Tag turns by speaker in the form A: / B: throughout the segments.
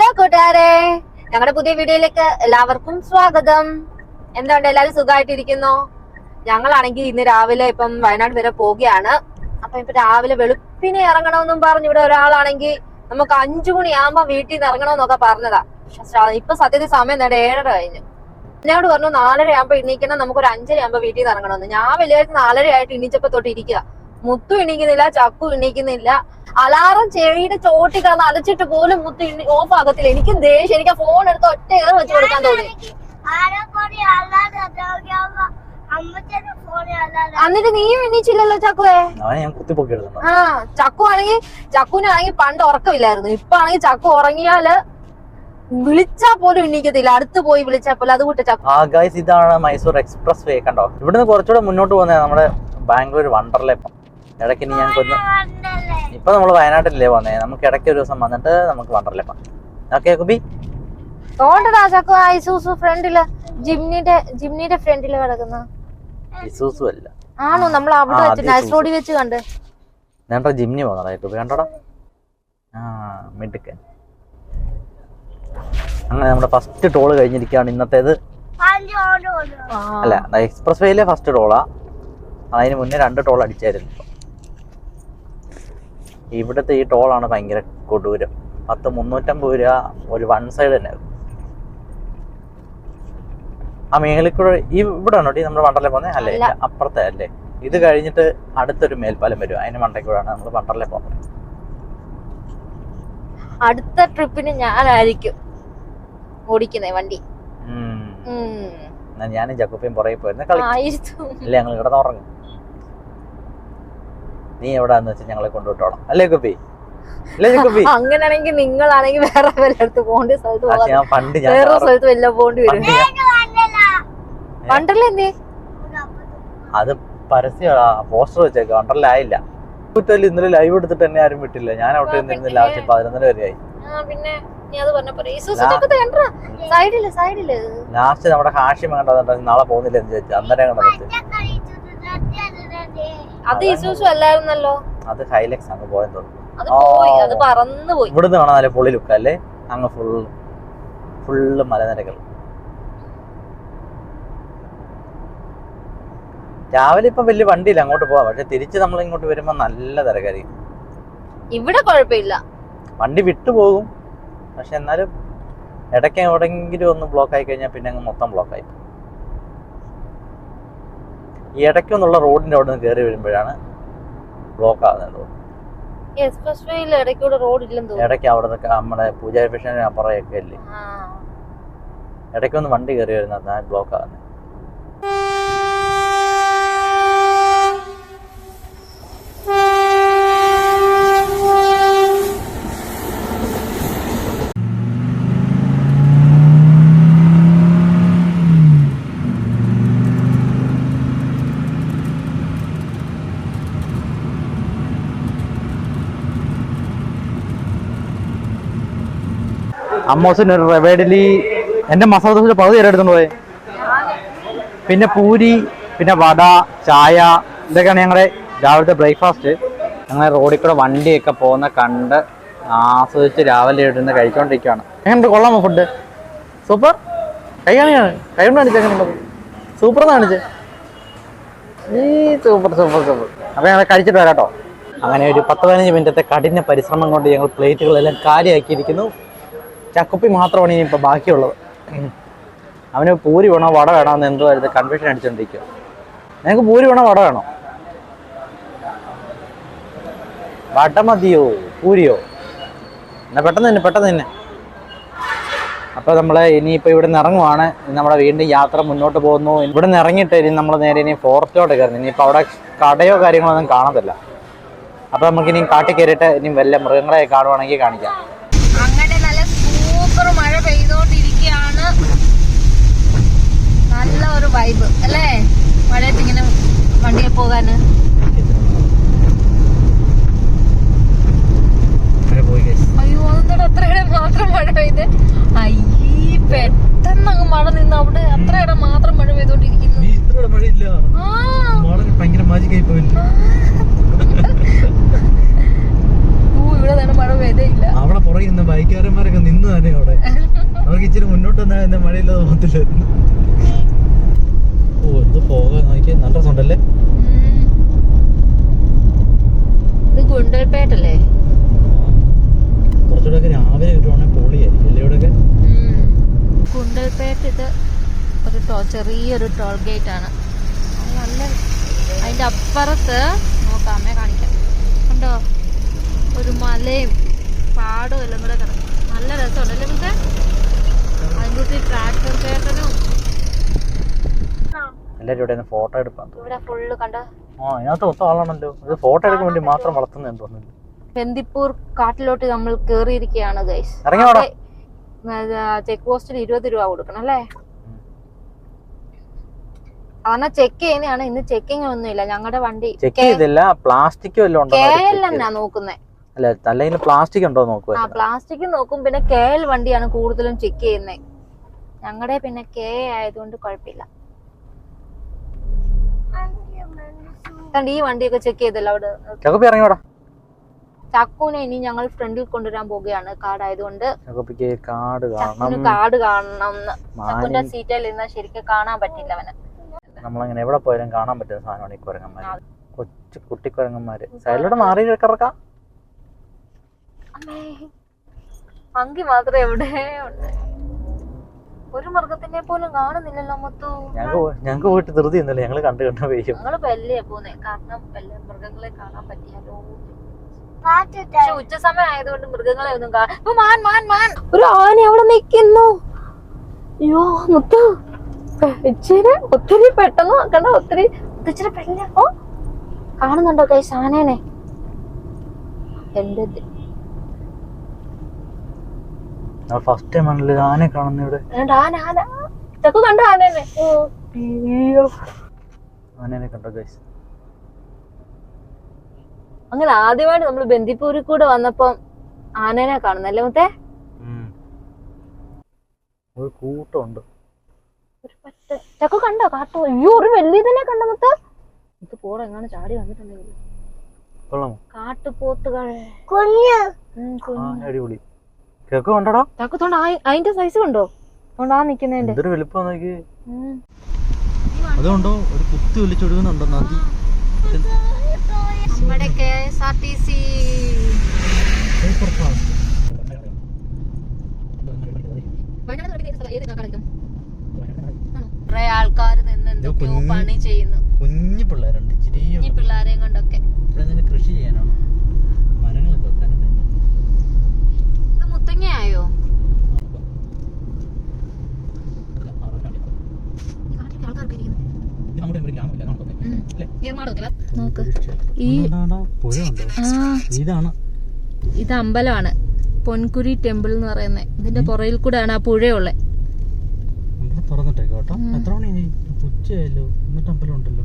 A: Hello കൂട്ടുകാരെ. ഞങ്ങളുടെ പുതിയ വീഡിയോയിലേക്ക് എല്ലാവർക്കും സ്വാഗതം. എന്തുണ്ട് എല്ലാവരും സുഖമായിട്ടിരിക്കുന്നു? ഞങ്ങളാണെങ്കിൽ ഇന്ന് രാവിലെ ഇപ്പം വയനാട് വരെ പോവുകയാണ്. അപ്പൊ ഇപ്പൊ രാവിലെ വെളുപ്പിനെ ഇറങ്ങണമെന്നും പറഞ്ഞു ഇവിടെ ഒരാളാണെങ്കിൽ നമുക്ക് അഞ്ചു മണിയാകുമ്പോ വീട്ടിൽ നിന്ന് ഇറങ്ങണമെന്നൊക്കെ പറഞ്ഞതാ. പക്ഷെ ഇപ്പൊ സത്യത്തിൽ സമയം നേടെ ഏഴര കഴിഞ്ഞു. എന്നോട് പറഞ്ഞു നാലര ആകുമ്പോ എണീക്കണം നമുക്ക് ഒരു അഞ്ചര ആകുമ്പോ വീട്ടിൽ നിന്ന് ഇറങ്ങണമെന്ന്. ഞാൻ വലിയ നാലര ആയിട്ട് എണീച്ചപ്പോ തൊട്ട് ഇരിക്കുക മുത്തു എണീക്കുന്നില്ല ചക്കു എണീക്കുന്നില്ല അലാറം ചെവിയുടെ ചോട്ടി കിടന്ന് അലച്ചിട്ട് പോലും മുത്തു ഓഫ് ആകത്തില്ല. എനിക്ക് ദേഷ്യം. എനിക്ക് ഫോൺ എടുത്ത് ഒറ്റ ഏറെ വെച്ച് കൊടുക്കാൻ തോന്നി. എന്നിട്ട് നീയും എണീച്ചില്ലല്ലോ ചക്കുവേ? ആ ചക്കു ആണെങ്കിൽ ചക്കുവിനാണെങ്കിൽ പണ്ട് ഉറക്കമില്ലായിരുന്നു. ഇപ്പൊ ആണെങ്കിൽ ചക്കു ഉറങ്ങിയാൽ വിളിച്ചാ പോലും എണീക്കത്തില്ല. അടുത്ത് പോയി വിളിച്ചാ പോലും. അത് കൂട്ട ചക്കു.
B: ആ ഗൈസ് ഇതാണ് മൈസൂർ എക്സ്പ്രസ് വേ. കണ്ടോ? ഇവിടുന്ന് കുറച്ചുകൂടെ മുന്നോട്ട് പോകുന്നത് നമ്മുടെ ബാംഗ്ലൂർ വണ്ടർലേ. ഇടയ്ക്ക് ഇനി ഞങ്ങൾക്ക് ഒന്ന് ഇപ്പൊ നമ്മൾ വയനാട്ടിലല്ലേ വന്നേ? നമുക്ക് ഇടയ്ക്ക് ഒരു ദിവസം വന്നിട്ട് നമുക്ക് വണ്ടർലേ പോകാം. ഓക്കെ കുബി?
A: തോണ്ടടാ ചക്കു ഐസൂസു ഫ്രണ്ടിൽ ജിംനിയുടെ ജിംനിയുടെ ഫ്രണ്ടിൽ കിടക്കുന്ന.
B: അല്ല.
A: ആണോ? നമ്മൾ അവിടെ വെച്ച് നൈസ്. റോഡിൽ വെച്ച് കണ്ട്.
B: ഞാൻ ജിംനി പോകുന്നതാ കുബി. കണ്ടോടാ? ആ മിടുക്കൻ. അങ്ങനെ നമ്മുടെ ഫസ്റ്റ് ടോൾ കഴിഞ്ഞിരിക്കാണ് ഇന്നത്തേത്. അല്ല എക്സ്പ്രസ് വേയിലെ ഫസ്റ്റ് ടോളാ അതിന് മുന്നേ രണ്ട് ടോൾ അടിച്ചായിരുന്നു ഇപ്പൊ. ഇവിടുത്തെ ഈ ടോളാണ് ഭയങ്കര കൊടൂരം. പത്ത് മുന്നൂറ്റമ്പത് രൂപ ഒരു വൺ സൈഡ് തന്നെ. ആ മേളിൽ കൂടെ ഈ ഇവിടെ ആണോ നമ്മൾ നമ്മുടെ വണ്ടർലെ പോകുന്നത് അല്ലേ. അപ്പുറത്തെ അല്ലേ? ഇത് കഴിഞ്ഞിട്ട് അടുത്തൊരു മേൽപ്പാലം വരും. അതിന് മണ്ടയ്ക്കൂടാണ് നമ്മൾ വണ്ടറിലെ പോകുന്നത്
A: അടുത്ത ട്രിപ്പിന് ഞാനായിരിക്കും ഓടിക്കുന്നേ വണ്ടി.
B: ഞാനും ജക്കുപ്പയും പുറകെ പോയിരുന്നു. കളി അല്ലേ? ഞങ്ങൾ കിടന്നുറങ്ങും. നീ എവിടാന്ന് വെച്ചാൽ ഞങ്ങളെ കൊണ്ടുവിട്ടോളാം. അല്ലേ കുപ്പി അല്ലേ കുപ്പി
A: അങ്ങനെയാണെങ്കിൽ നിങ്ങളാണെങ്കിൽ വേറെ വല്ലയിടത്ത് പോകേണ്ട സ്ഥലത്ത്
B: പക്ഷെ
A: പോകാം
B: ഞാൻ പണ്ട് ഞാൻ
A: വേറെ സ്ഥലത്ത് വല്ല പോകേണ്ടി വരും. വണ്ടർല എന്തേ?
B: അത് പരസ്യ പോസ്റ്റർ വെച്ചേക്ക വണ്ടർലായില്ല കുറ്റല്ല ഇന്നലെ ലൈവ് എടുത്തിട്ട് എന്നെ ആരും വിട്ടില്ല. ഞാൻ അവിടെ
A: നിന്നില്ല?
B: ആവശ്യം പതിനൊന്നര വരെയായി.
A: ആ പിന്നെ നീ അത് പറഞ്ഞപ്പോ കണ്ടാ? സൈഡിൽ സൈഡിൽ.
B: ലാസ്റ്റ് നമ്മുടെ ഹാഷ്യം കണ്ടത് നാളെ പോകുന്നില്ല എന്ന് ചോദിച്ചു അന്നേരം കണ്ടത്
A: അത് ഇസൂസു അല്ലായിരുന്നല്ലോ.
B: അത് ഹൈലക്സ് അങ്ങ് പോയെന്ന് തോന്നുന്നു.
A: അത് പോയി അത് പറന്നു പോയി.
B: ഇവിടുന്ന് കാണാൻ നല്ല പൊളി ലുക്ക് അല്ലേ? അങ്ങ് ഫുൾ ഫുള്ള് മലനിരകൾ. രാവിലെ ഇപ്പൊ വലിയ വണ്ടിയില്ല അങ്ങോട്ട് പോവാ. പക്ഷെ തിരിച്ച് നമ്മൾ ഇങ്ങോട്ട് വരുമ്പോൾ നല്ല തിരക്കായിരിക്കും.
A: ഇവിടെ കുഴപ്പമില്ല.
B: വണ്ടി വിട്ടുപോകും പക്ഷെ എന്നാലും ഇടയ്ക്ക് എവിടെയെങ്കിലും ഒന്ന് ബ്ലോക്ക് ആയി കഴിഞ്ഞാൽ പിന്നെ അങ്ങ് മൊത്തം ബ്ലോക്ക് ആയി. ഈ ഇടയ്ക്കൊന്നുള്ള റോഡിന്റെ അവിടെ നിന്ന് കയറി വരുമ്പോഴാണ് ബ്ലോക്ക് ആകുന്നത് തോന്നുന്നു
A: എക്സ്പ്രസ് വേയിൽ ഇടയ്ക്കൂടെ റോഡ് ഇല്ലെന്ന്
B: ഇടയ്ക്ക് അവിടെ നമ്മുടെ പൂജാരി ഫിഷന് അപ്പുറമൊക്കെ അല്ലേ
A: ആ.
B: ഇടയ്ക്കൊന്ന് വണ്ടി കയറി വരുന്ന ബ്ലോക്ക് ആകുന്നത് അമ്മോസിന് ഒരു റവേഡിലി എന്റെ മസാല ദോശ പകുതി വരെ എടുത്തോണ്ട് പോയെ. പിന്നെ പൂരി പിന്നെ വട ചായ ഇതൊക്കെയാണ് ഞങ്ങളുടെ രാവിലത്തെ ബ്രേക്ക്ഫാസ്റ്റ് ഞങ്ങൾ റോഡിൽ കൂടെ വണ്ടിയൊക്കെ പോകുന്ന കണ്ട് ആസ്വദിച്ച് രാവിലെ ഇടുന്ന കഴിച്ചുകൊണ്ടിരിക്കുകയാണ് എങ്ങനെയുണ്ട്? കൊള്ളാമോ ഫുഡ് സൂപ്പർ കൈ കാണിയാണ് കൈ എങ്ങനെയുണ്ട്? സൂപ്പർ കാണിച്ച്. ഈ സൂപ്പർ സൂപ്പർ സൂപ്പർ അപ്പോൾ ഞങ്ങൾ കഴിച്ചിട്ട് വരാം കേട്ടോ. അങ്ങനെ ഒരു പത്ത് പതിനഞ്ച് മിനിറ്റത്തെ കഠിന പരിശ്രമം കൊണ്ട് ഞങ്ങൾ പ്ലേറ്റുകളെല്ലാം കാലിയാക്കിയിരിക്കുന്നു. ചക്കുപ്പി മാത്രമാണ് ഇനി ഇപ്പോൾ ബാക്കിയുള്ളത്. അവന് പൂരി വേണോ വട വേണോ എന്ന് എന്തോ ആയിരുന്നു കൺഫ്യൂഷൻ അടിച്ചുകൊണ്ടിരിക്കുക ഞങ്ങൾക്ക് പൂരി വേണോ വട വേണോ? വട മതിയോ? പൂരിയോ? എന്നാൽ പെട്ടെന്ന് തന്നെ പെട്ടെന്ന് തന്നെ. അപ്പോൾ നമ്മൾ ഇനിയിപ്പോൾ ഇവിടെ നിന്ന് ഇറങ്ങുവാണ് നമ്മുടെ വീണ്ടും യാത്ര മുന്നോട്ട് പോകുന്നു. ഇവിടെ നിന്ന് ഇറങ്ങിയിട്ട് ഇനി നമ്മൾ നേരെ ഇനി ഫോറസ്റ്റിലോട്ട് കയറുന്നു. ഇനിയിപ്പോൾ അവിടെ കടയോ കാര്യങ്ങളോ ഒന്നും കാണത്തില്ല. അപ്പോൾ നമുക്കിനി ഇനി കാട്ടിൽ കയറിയിട്ട് ഇനി വല്ല മൃഗങ്ങളെ കാണുവാണെങ്കിൽ കാണിക്കാം.
A: പെയ്തോണ്ടിരിക്കുകയാണ് നല്ല ഒരു വൈബ് അല്ലേ? മഴയത്ത് ഇങ്ങനെ വണ്ടിയെ പോകാന്. അയ്യോ അതെന്താ അത്രയുടെ മാത്രം മഴ പെയ്ത്. അയ്യേ പെട്ടെന്ന് അങ്ങ് മഴ നിന്ന് അവിടെ അത്രയുടെ മാത്രം മഴ പെയ്തോണ്ടിരിക്കുന്നു. ഇവിടെ തന്നെ മഴ പെയ്തേ ഇല്ല.
B: അവിടെ പുറകെ നിന്ന് തന്നെ അവിടെ. അവർക്ക് ഇച്ചിരി മുന്നോട്ട് വന്നാൽ എന്നെ മഴയില്ലാതെ പോകത്തില്ലായിരുന്നു. ഓ എന്ത് പോകാൻ നോക്കിയാൽ നല്ല രസമുണ്ടല്ലേ?
A: ഇത് ഗുണ്ടൽപേട്ടല്ലേ?
B: കുറച്ചുകൂടെ ഒക്കെ രാവിലെ കിട്ടുവാണെങ്കിൽ പൊളിയായിരിക്കും അല്ലേ ഇവിടെയൊക്കെ?
A: ഗുണ്ടൽപേട്ട് ഇത് ഒരു ടോ ചെറിയൊരു ടോൾ ഗേറ്റ് ആണ് നല്ല അതിന്റെ അപ്പുറത്ത് നോക്കാമേ കാണിക്കാം. കണ്ടോ? ഒരു മലയും പാടും എല്ലാം കൂടെ കിടക്കും. നല്ല രസമുണ്ടല്ലേ പിന്നെ അതിന്റെ കൂട്ടി ട്രാക്ടർ പേട്ടനും
B: എല്ലാവരും ഇവിടെ ഫോട്ടോ എടുപ്പാൻ
A: ഇവിടെ ഫുള്ള് കണ്ടോ?
B: ആ അതിനകത്ത് മൊത്തം ആളാണല്ലോ. ഇത് ഫോട്ടോ എടുക്കാൻ വേണ്ടി മാത്രം വളർത്തുന്നതെന്ന് തോന്നുന്നു.
A: ബന്ദിപ്പൂർ കാട്ടിലോട്ട് നമ്മൾ കേറിയിരിക്കുകയാണ് ഗൈസ്. ചെക്ക് പോസ്റ്റിൽ ഇരുപത് രൂപ കൊടുക്കണം അല്ലേ? കാരണം ചെക്ക് ചെയ്യുന്നതാണ്. ഇന്ന് ചെക്കിംഗ് ഒന്നുമില്ല. ഞങ്ങളുടെ വണ്ടി
B: ചെക്ക് ചെയ്തില്ല. പ്ലാസ്റ്റിക്
A: നോക്കുന്നേ?
B: അല്ല അല്ലെങ്കിൽ പ്ലാസ്റ്റിക് ഉണ്ടോ നോക്കുക
A: ആ പ്ലാസ്റ്റിക് നോക്കും. പിന്നെ കെ എൽ വണ്ടിയാണ് കൂടുതലും ചെക്ക് ചെയ്യുന്നത് ഞങ്ങളുടെ പിന്നെ കെ ആയതുകൊണ്ട് കുഴപ്പമില്ല കണ്ട് ഈ വണ്ടിയൊക്കെ ചെക്ക് ചെയ്തല്ലോ അവിടെ.
B: ഇറങ്ങിയോടാ
A: ചക്കുനെ ഇനി ഞങ്ങൾ ഫ്രണ്ടിൽ കൊണ്ടുവരാൻ പോവുകയാണ്.
B: കാർഡ് ആയതുകൊണ്ട്.
A: ചക്കുന്
B: കാണണം.
A: കാർഡ് കാണണം
B: മാനി
A: സീറ്റിൽ ഇരുന്നാൽ ശരിക്കും കാണാൻ പറ്റില്ല അവന്.
B: നമ്മളങ്ങനെ എവിടെ പോയാലും കാണാൻ പറ്റുന്ന സാധനമാണ് ഈ കുരങ്ങന്മാര്. കൊച്ചു കുട്ടിക്കുരങ്ങന്മാര്. സൈഡിലൂടെ മാറി കിടക്കാം.
A: അമ്മേ. മങ്കി മാത്രം എവിടെ ഉണ്ട്? ഒരു മൃഗത്തിനെ പോലും കാണുന്നില്ലല്ലോ മൊത്തു.
B: ഞങ്ങൾക്ക് പോയിട്ട് ധൃതി ഒന്നുമില്ല ഞങ്ങൾ കണ്ടു കണ്ടു പെയ്യും.
A: ഞങ്ങൾ വെല്ലയാ പോന്നെ. കാരണം വല്ല മൃഗങ്ങളെ കാണാൻ പറ്റിയാലോ. പക്ഷെ ഉച്ച സമയം ആയതുകൊണ്ട് മൃഗങ്ങളെ ഒന്നും കാണാൻ മാൻ മാൻ മാൻ. ഒരു ആന അവിടെ നിൽക്കുന്നു അയ്യോ മുത്തു. ഇച്ചിരി ഒത്തിരി പെട്ടെന്ന് കണ്ടോ ഒത്തിരി ഇച്ചിരി പെല്ല. ഓ കാണുന്നുണ്ടോ കൈ ആനേനെ? എന്റെ
B: ഞങ്ങൾ ഫസ്റ്റ് ടൈം ആണല്ലോ ആനെ കാണുന്ന ഇവിടെ?
A: കണ്ടോ ആനേനെ. ഓ അയ്യോ.
B: ആനേനെ കണ്ടോ ഗൈസ്
A: അങ്ങനെ ആദ്യമായിട്ട് നമ്മൾ ബന്ദിപ്പൂരിൽ കൂടെ വന്നപ്പം ആനേനെ കാണുന്നല്ലേ മുത്തേ?
B: ഒരു കൂട്ടമുണ്ട്.
A: ചക്കു കണ്ടോ കാട്ടോ അയ്യോ ഒരു വലിയതിനെ കണ്ട മുത്ത? ഇത് പോടെ എങ്ങനെ ചാടി വന്നിട്ടുണ്ടെങ്കിൽ.
B: കൊള്ളാമോ?
A: കാട്ടുപോത്തുകൾ.
C: കുഞ്ഞ്.
B: അടിപൊളി. കേക്ക് കണ്ടോടാ.
A: ചക്കു തോണ്ട അതിന്റെ സൈസ് കണ്ടോ? തോണ്ടാ നിക്കുന്നതിന്റെ.
B: എന്തൊരു വലിപ്പം നോക്കി. അതുകൊണ്ടോ? ഒരു കുത്തി ഒലിച്ചൊഴുകുന്നുണ്ടോ നദി?
A: നമ്മുടെ K S R T C. കുറെ ആൾക്കാർ പണി ചെയ്യുന്നു.
B: കുഞ്ഞു പിള്ളേരുണ്ട്
A: ചെറിയ പിള്ളേരെയും കൊണ്ടൊക്കെ.
B: ഇവിടെ കൃഷി ചെയ്യാനാണ് മരങ്ങളൊക്കെ വെക്കാനുണ്ട്
A: ഇത് മുത്തങ്ങയായോ
B: ഇത് നമ്മുടെ ഒരു ഗ്രാമമില്ല കാണുന്നത്
A: നോക്ക് ഈ
B: ഇതാണ്.
A: ഇത് അമ്പലമാണ്. പൊൻകുരി ടെമ്പിൾ എന്ന് പറയുന്നത്. ഇതിന്റെ പുറയിൽ കൂടെയാണ് ആ പുഴയുള്ളത്.
B: തുറന്നിട്ടേക്കോ കേട്ടോ. എത്ര മണിയായി ഉച്ചയായല്ലോ എന്നിട്ട് അമ്പലം ഉണ്ടല്ലോ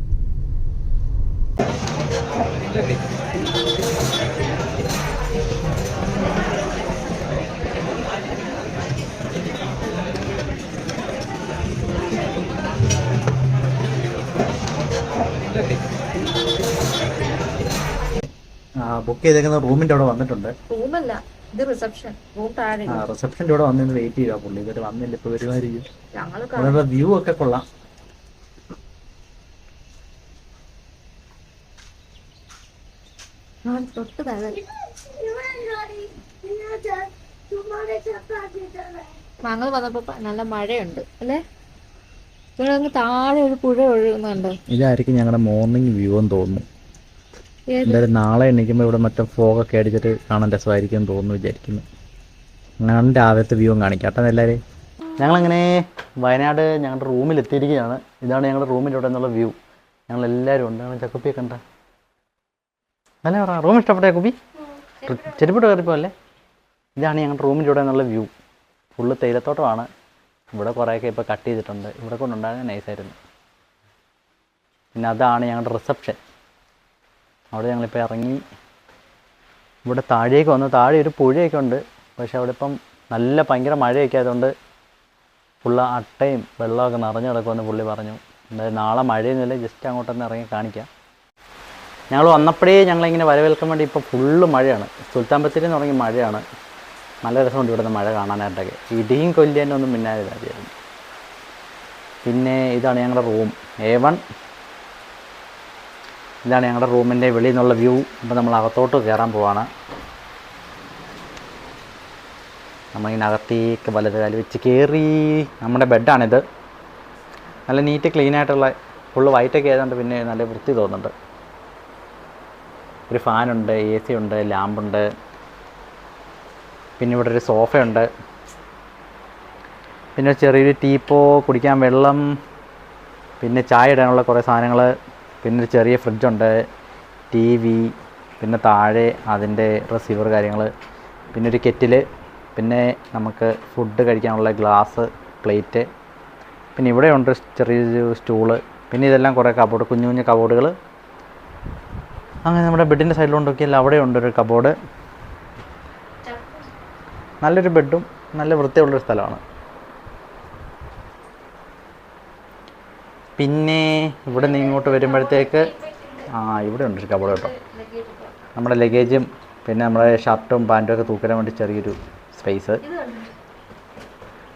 B: ബുക്ക് ചെയ്തേക്കുന്ന റൂമിന്റെ അവിടെ വന്നിട്ടുണ്ട്.
A: റൂമല്ല ഇത് റിസപ്ഷൻ റൂം താഴെ.
B: ആ റിസപ്ഷന്റെ അവിടെ വന്നിന്ന് വെയിറ്റ് ചെയ്യുക പുള്ളി? ഇവർ വന്നില്ല ഇപ്പൊ വരുമായിരിക്കും. ഞങ്ങൾ വ്യൂ ഒക്കെ കൊള്ളാം.
A: തൊട്ട് ഞങ്ങൾ വന്നപ്പോ നല്ല മഴയുണ്ട് അല്ലേ? ഇവിടെ അങ്ങ് താഴെ ഒരു പുഴ ഒഴുകുന്നുണ്ട്.
B: ഇതായിരിക്കും ഞങ്ങളുടെ മോർണിംഗ് വ്യൂ എന്ന് തോന്നുന്നു. എന്തായാലും നാളെ എണീക്കുമ്പോൾ ഇവിടെ മറ്റേ ഫോഗൊക്കെ അടിച്ചിട്ട് കാണാൻ രസമായിരിക്കും എന്ന് തോന്നുന്നു വിചാരിക്കുന്നു. അങ്ങനെ രാവിലത്തെ വ്യൂ കാണിക്കാം. കേട്ടോ എല്ലാവരെയും? ഞങ്ങളങ്ങനെ വയനാട് ഞങ്ങളുടെ റൂമിൽ എത്തിയിരിക്കുകയാണ്. ഇതാണ് ഞങ്ങളുടെ റൂമിന്റെ ഇവിടെ നിന്നുള്ള വ്യൂ ഞങ്ങൾ എല്ലാവരും ഉണ്ട് ഞങ്ങൾ ചക്കുപ്പിയൊക്കെ ഉണ്ട് അല്ലേ പറ റൂം ഇഷ്ടപ്പെട്ട കുപ്പി ചെരുപ്പിട്ട് കയറിപ്പോ അല്ലേ ഇതാണ് ഞങ്ങളുടെ റൂമിന്റെ ഇവിടെ നിന്നുള്ള വ്യൂ ഫുള്ള് തേയിലത്തോട്ടമാണ്. ഇവിടെ കുറേയൊക്കെ ഇപ്പോൾ കട്ട് ചെയ്തിട്ടുണ്ട്. ഇവിടെ കൊണ്ടുണ്ടാകാൻ നൈസായിരുന്നു പിന്നെ അതാണ് ഞങ്ങളുടെ റിസപ്ഷൻ അവിടെ ഞങ്ങളിപ്പോൾ ഇറങ്ങി. ഇവിടെ താഴേക്ക് വന്നു. താഴെ ഒരു പുഴയൊക്കെ ഉണ്ട്. പക്ഷെ അവിടെ ഇപ്പം നല്ല ഭയങ്കര മഴയൊക്കെ ആയതുകൊണ്ട് ഫുള്ള അട്ടയും വെള്ളമൊക്കെ നിറഞ്ഞു കിടക്കുമെന്ന് പുള്ളി പറഞ്ഞു. എന്തായാലും നാളെ മഴയൊന്നുമില്ല. ജസ്റ്റ് അങ്ങോട്ടൊന്ന് ഇറങ്ങി കാണിക്കാം. ഞങ്ങൾ വന്നപ്പോഴേ ഞങ്ങളിങ്ങനെ വരവേൽക്കാൻ വേണ്ടി ഇപ്പോൾ ഫുള്ള് മഴയാണ്. സുൽത്താൻ ബത്തേരി എന്ന് തുടങ്ങി മഴയാണ്. നല്ല രസമുണ്ട് ഇവിടുന്ന് മഴ കാണാനായിട്ടൊക്കെ. ഇടിയും കൊല്ലിയൊന്നും മിന്നാതെ പിന്നെ ഇതാണ് ഞങ്ങളുടെ റൂം. എ വൺ ഇതാണ് ഞങ്ങളുടെ റൂമിന്റെ വെളിയിൽ നിന്നുള്ള വ്യൂ. അപ്പോൾ നമ്മൾ അകത്തോട്ട് കയറാൻ പോവാണ്. നമ്മളിങ്ങനെ അകത്തേക്ക് വലത് കാൽ വെച്ച് കയറി നമ്മുടെ ബെഡാണിത്. നല്ല നീറ്റ് ക്ലീൻ ആയിട്ടുള്ള ഫുള്ള് വൈറ്റൊക്കെ ആയതുകൊണ്ട് പിന്നെ നല്ല വൃത്തി തോന്നുന്നുണ്ട്. ഒരു ഫാനുണ്ട് എ സി ഉണ്ട് ലാമ്പുണ്ട് പിന്നെ ഇവിടെ ഒരു സോഫയുണ്ട് പിന്നെ ചെറിയൊരു ടീപ്പോ കുടിക്കാൻ വെള്ളം പിന്നെ ചായ ഇടാനുള്ള കുറേ സാധനങ്ങൾ പിന്നെ ഒരു ചെറിയ ഫ്രിഡ്ജുണ്ട്. ടി വി പിന്നെ താഴെ അതിന്റെ റിസീവർ കാര്യങ്ങൾ പിന്നെ ഒരു കെറ്റിൽ പിന്നെ നമുക്ക് ഫുഡ് കഴിക്കാനുള്ള ഗ്ലാസ് പ്ലേറ്റ് പിന്നെ ഇവിടെ ഉണ്ട് ചെറിയൊരു സ്റ്റൂൾ പിന്നെ ഇതെല്ലാം കുറേ കബോർഡ് കുഞ്ഞു കുഞ്ഞു കബോർഡുകൾ അങ്ങനെ നമ്മുടെ ബെഡിന്റെ സൈഡിലോട്ട് അവിടെ ഉണ്ട് ഒരു കബോർഡ് നല്ലൊരു ബെഡും നല്ല വൃത്തിയുള്ളൊരു സ്ഥലമാണ്. പിന്നെ ഇവിടെ നിന്ന് ഇങ്ങോട്ട് വരുമ്പോഴത്തേക്ക് ആ ഇവിടെ ഉണ്ട് ഒരു കബോർഡ് കേട്ടോ. നമ്മുടെ ലഗേജും പിന്നെ നമ്മുടെ ഷർട്ടും പാന്റും ഒക്കെ തൂക്കാൻ വേണ്ടി ചെറിയൊരു സ്പേസ്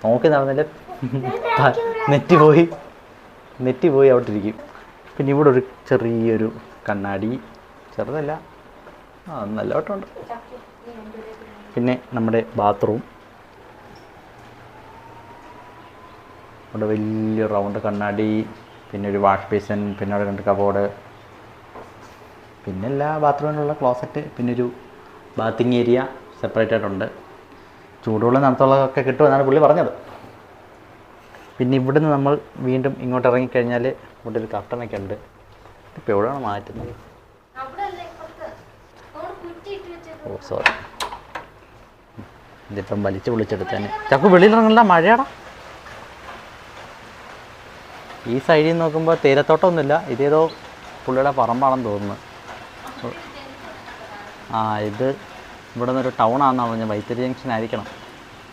B: നോക്കി നടന്നില്ല? നെറ്റ് പോയി. നെറ്റ് പോയി അവിടെ ഇരിക്കും. പിന്നെ ഇവിടെ ഒരു ചെറിയൊരു കണ്ണാടി. ചെറുതല്ല. ആ നല്ല വട്ടമുണ്ട്. പിന്നെ നമ്മുടെ ബാത്റൂം അവിടെ വലിയ റൗണ്ട് കണ്ണാടി. പിന്നെ ഒരു വാഷ് ബേസിൻ പിന്നെ അവിടെ രണ്ട് കബോർഡ്. പിന്നെ എല്ലാ ബാത്റൂമിലുള്ള ക്ലോസറ്റ് പിന്നെ ഒരു ബാത്തിങ് ഏരിയ സെപ്പറേറ്റ് ആയിട്ടുണ്ട്. ചൂടുവെള്ളം നടത്തുള്ളതൊക്കെ കിട്ടുമെന്നാണ് പുള്ളി പറഞ്ഞത്. പിന്നെ ഇവിടുന്ന് നമ്മൾ വീണ്ടും ഇങ്ങോട്ട് ഇറങ്ങിക്കഴിഞ്ഞാൽ ഇവിടെ ഒരു കർട്ടനൊക്കെ ഉണ്ട്. ഇപ്പോൾ എവിടെയാണ് മാറ്റുന്നത്? ഓ സോറി ഇതിപ്പം വലിച്ചു വിളിച്ചെടുത്തേനെ ചക്കു വെളിയിലിറങ്ങില്ല മഴയാടാ. ഈ സൈഡിൽ നിന്ന് നോക്കുമ്പോൾ തേയിലത്തോട്ടമൊന്നുമില്ല ഇതേതോ പുള്ളിയുടെ പറമ്പാണെന്ന് തോന്നുന്നു. ആ ഇത് ഇവിടെ നിന്നൊരു ടൗൺ ആണെന്നാണ് പറഞ്ഞത്. വൈത്തിരി ജംഗ്ഷൻ ആയിരിക്കണം.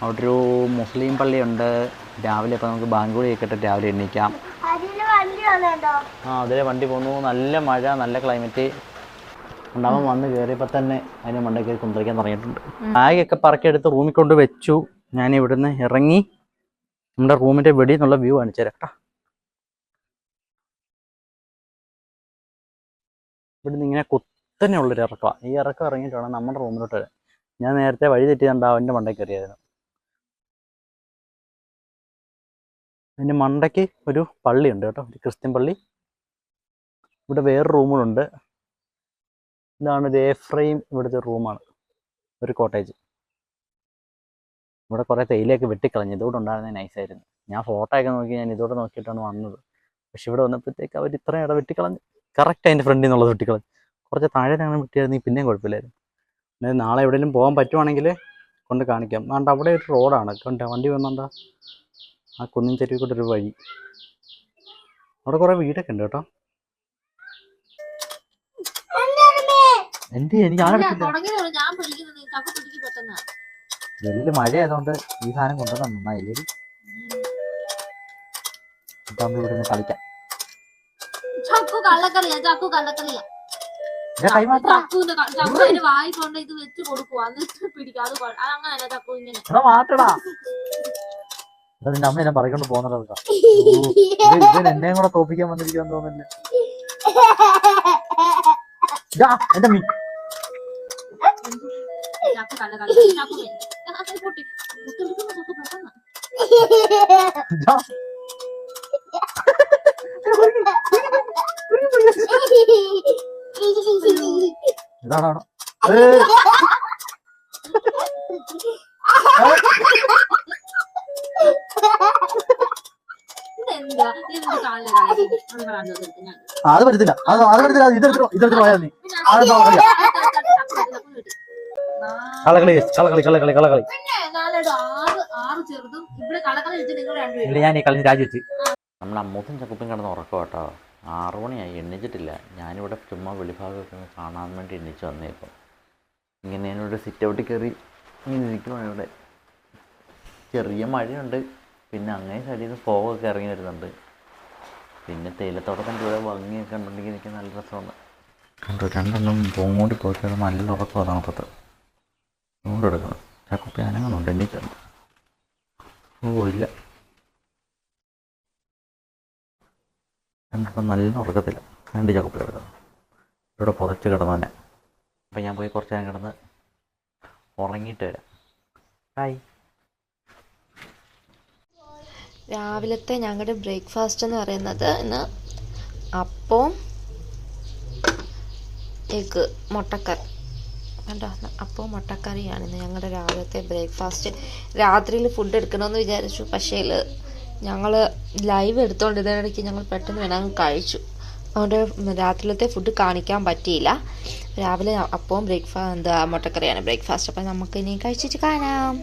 B: അവിടെ ഒരു മുസ്ലിം പള്ളിയുണ്ട്. രാവിലെ ഇപ്പോൾ നമുക്ക് ബാങ്കുളി കേട്ടിട്ട് രാവിലെ എണീക്കാം.
C: വന്നോ
B: ആ അതിലെ വണ്ടി പോകുന്നു നല്ല മഴ നല്ല ക്ലൈമറ്റ് ഉണ്ടാവാൻ വന്ന് കയറിയപ്പോൾ തന്നെ അതിനെ മണ്ടേ കയറി കുന്തളിക്കാൻ തുടങ്ങിയിട്ടുണ്ട്. ബാഗൊക്കെ പറക്കിയെടുത്ത് റൂമിൽ കൊണ്ട് വെച്ചു. ഞാൻ ഇവിടുന്ന് ഇറങ്ങി. നമ്മുടെ റൂമിന്റെ വെളിയിൽ നിന്നുള്ള വ്യൂ കാണിച്ചു തരാം കേട്ടോ. ഇവിടുന്ന് ഇങ്ങനെ കുത്തനെ ഉള്ളൊരു ഇറക്കമാണ് ഈ ഇറക്കം ഇറങ്ങിയിട്ട് വേണം നമ്മുടെ റൂമിലോട്ട് വരാൻ ഞാൻ നേരത്തെ വഴി തെറ്റിയതുകൊണ്ട് അവന്റെ മണ്ടയ്ക്ക് കയറിയായിരുന്നു. അതിന്റെ മണ്ടയ്ക്ക് ഒരു പള്ളിയുണ്ട് കേട്ടോ. ഒരു ക്രിസ്ത്യൻ പള്ളി. ഇവിടെ വേറെ റൂമുകളുണ്ട്. ഇതാണ് ഒരു എഫ്രൈം ഇവിടുത്തെ റൂമാണ്. ഒരു കോട്ടേജ്. ഇവിടെ കുറേ തേയിലയൊക്കെ വെട്ടിക്കളഞ്ഞു. ഇതോടെ ഉണ്ടായിരുന്നത് നൈസായിരുന്നു. ഞാൻ ഫോട്ടോ ഒക്കെ നോക്കി ഞാൻ ഇതോടെ നോക്കിയിട്ടാണ് വന്നത്. പക്ഷെ ഇവിടെ വന്നപ്പോഴത്തേക്ക് അവർ ഇത്രയും ഇട വെട്ടിക്കളഞ്ഞു. കറക്റ്റ് അതിന്റെ ഫ്രണ്ടിൽ നിന്നുള്ളത് വെട്ടിക്കളഞ്ഞു കുറച്ച് താഴെ അങ്ങനെ വെട്ടിയായിരുന്നെങ്കിൽ പിന്നെയും കുഴപ്പമില്ലായിരുന്നു. അതായത് നാളെ എവിടെയെങ്കിലും പോകാൻ പറ്റുവാണെങ്കിൽ കൊണ്ട് കാണിക്കാം. അതുകൊണ്ട് അവിടെ ഒരു റോഡാണ് കണ്ട വണ്ടി വന്നെന്താ ആ കുന്നിൻ ചെരുവിൽ കൂടെ ഒരു വഴി. അവിടെ കുറേ വീടൊക്കെ ഉണ്ട് കേട്ടോ. എന്റെ എനിക്ക്
A: പെട്ടെന്ന്
B: വെളിയിൽ മഴ ആയതുകൊണ്ട് ഈ സാധനം കൊണ്ടുവന്ന നന്നായില്ലേ? ഇവിടെ കളിക്കാം.
A: കള്ളക്കളിയാ ചക്കു കള്ളക്കളിയാ ചക്കുവിന്റെ ക- ചക്കു അതിന് വായി കൊണ്ട് ഇത് വെച്ച് കൊടുക്കുക എന്നിട്ട് പിടിക്കുക അത് അങ്ങനെയല്ല ചക്കു ഇങ്ങനെ.
B: നിന്റെ അമ്മ എന്നെ പറക്കൊണ്ട് പോകുന്നത് ഇവൻ എന്നെയും കൂടെ തോപ്പിക്കാൻ വന്നിരിക്കുമെന്ന് തോന്നുന്നില്ല. എന്റെ മീ
A: ചക്കു അത്
B: പറ്റത്തില്ല അത് അത് പറ്റത്തില്ല ഇതെടുത്തോ ഇതെടുത്തിട്ട് പോയാൽ നീ അതെന്താ പറയാ കളകളി കളകളി കളകളി കളകളി ഇല്ല ഞാൻ ഈ കളി രാജിവെച്ച് നമ്മൾ അമ്മൂത്തും ചക്കുപ്പും കിടന്ന് ഉറക്കം കേട്ടോ ആറു മണിയായി എണ്ണിച്ചിട്ടില്ല. ഞാനിവിടെ ചുമ്മാ വെളിഭാഗമൊക്കെ കാണാൻ വേണ്ടി എണ്ണിച്ച് വന്നേപ്പം ഇങ്ങനെ ഞാനിവിടെ സിറ്റ് ഔട്ടിൽ കയറി ഇരിക്കുവാണ് ഇവിടെ. ചെറിയ മഴയുണ്ട്. പിന്നെ അങ്ങനെ സൈഡിൽ നിന്ന് ഫോഗൊക്കെ ഇറങ്ങി വരുന്നുണ്ട്. പിന്നെ തേയിലത്തോട്ടത്തിന്റെ ഇവിടെ ഭംഗിയൊക്കെ ഉണ്ടെങ്കിൽ എനിക്ക് നല്ല രസമാണ്. കണ്ടു രണ്ടെണ്ണം പോങ്ങോട്ടി പോയിട്ട് നല്ല ഉറക്കം അപ്പത്ത് ഇങ്ങോട്ട് എടുക്കണം. ചക്കുപ്പി അനങ്ങുന്നുണ്ട് എണ്ണീറ്റുണ്ട് ഓ ഇല്ല. രണ്ടിപ്പം നല്ല ഉറക്കത്തില്ല രണ്ട് ചാക്കപ്പിൽ കിടക്കുന്നു ഇവിടെ പുതച്ച് കിടന്നു തന്നെ അപ്പം ഞാൻ പോയി കുറച്ച് നേരം കിടന്ന് ഉറങ്ങിയിട്ട് വരാം. ഹായ്
D: രാവിലത്തെ ഞങ്ങളുടെ ബ്രേക്ക്ഫാസ്റ്റ് എന്ന് പറയുന്നത് ഇന്ന് അപ്പവും എഗ് മുട്ടക്കറി. കണ്ടോ? അപ്പവും മുട്ടക്കറിയാണ് ഇന്ന് ഞങ്ങളുടെ രാവിലത്തെ ബ്രേക്ക്ഫാസ്റ്റ് രാത്രിയിൽ ഫുഡ് എടുക്കണമെന്ന് വിചാരിച്ചു പക്ഷേ ഞങ്ങൾ ലൈവ് എടുത്തുകൊണ്ടിരുന്നിടയ്ക്ക് ഞങ്ങൾ പെട്ടെന്ന് വേണം കഴിച്ചു. അതുകൊണ്ട് രാത്രിയിലത്തെ ഫുഡ് കാണിക്കാൻ പറ്റിയില്ല. രാവിലെ അപ്പവും ബ്രേക്ക്ഫാസ്റ്റ് എന്താ മുട്ടക്കറിയാണ് ബ്രേക്ക്ഫാസ്റ്റ് അപ്പം നമുക്ക് ഇനി കഴിച്ചിട്ട് കാണാം.